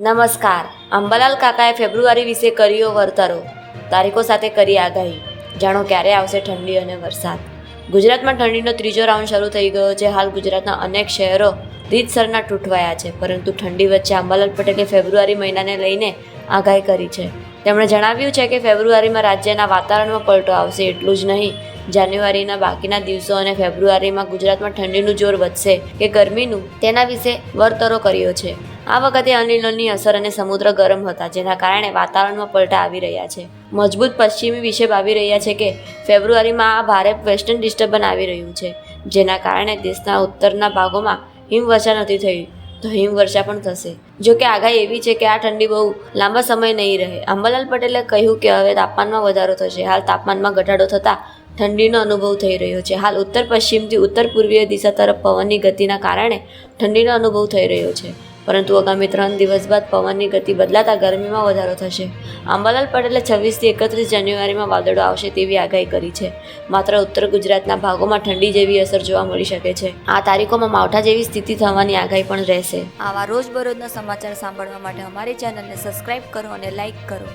નમસ્કાર. અંબાલાલ કાકાએ ફેબ્રુઆરી વિશે કર્યો વર્તારો. તારીખો સાથે કરી આગાહી. જાણો ક્યારે આવશે ઠંડી અને વરસાદ. ગુજરાતમાં ઠંડીનો ત્રીજો રાઉન્ડ શરૂ થઈ ગયો છે. હાલ ગુજરાતના અનેક શહેરો રીતસરના તૂટવાયા છે. પરંતુ ઠંડી વચ્ચે અંબાલાલ પટેલે ફેબ્રુઆરી મહિનાને લઈને આગાહી કરી છે. તેમણે જણાવ્યું છે કે ફેબ્રુઆરીમાં રાજ્યના વાતાવરણમાં પલટો આવશે. એટલું જ નહીં, જાન્યુઆરીના બાકીના દિવસો અને ફેબ્રુઆરીમાં ગુજરાતમાં ઠંડીનું જોર વધશે કે ગરમીનું તેના વિશે વર્તરો કર્યો છે. આ વખતે અનિલની અસર અને સમુદ્ર ગરમ હતા, જેના કારણે વાતાવરણમાં પલટા આવી રહ્યા છે. મજબૂત પશ્ચિમી વિક્ષેપ આવી રહ્યા છે કે ફેબ્રુઆરીમાં આ ભારે વેસ્ટર્ન ડિસ્ટર્બન આવી રહ્યું છે, જેના કારણે દેશના ઉત્તરના ભાગોમાં હિમવર્ષા નથી થઈ, તો હિમવર્ષા પણ થશે. જો કે આગાહી એવી છે કે આ ઠંડી બહુ લાંબા સમય નહીં રહે. અંબાલાલ પટેલે કહ્યું કે હવે તાપમાનમાં વધારો થશે. હાલ તાપમાનમાં ઘટાડો થતાં ઠંડીનો અનુભવ થઈ રહ્યો છે. હાલ ઉત્તર પશ્ચિમથી ઉત્તર પૂર્વીય દિશા તરફ પવનની ગતિના કારણે ઠંડીનો અનુભવ થઈ રહ્યો છે. પરંતુ આગામી ત્રણ દિવસ બાદ પવનની ગતિ બદલાતા ગરમીમાં વધારો થશે. અંબાલાલ પટેલે છવ્વીસથી એકત્રીસ જાન્યુઆરીમાં વાદળો આવશે તેવી આગાહી કરી છે. માત્ર ઉત્તર ગુજરાતના ભાગોમાં ઠંડી જેવી અસર જોવા મળી શકે છે. આ તારીખોમાં માવઠા જેવી સ્થિતિ થવાની આગાહી પણ રહેશે. આવા રોજબરોજના સમાચાર સાંભળવા માટે અમારી ચેનલને સબસ્ક્રાઇબ કરો અને લાઇક કરો.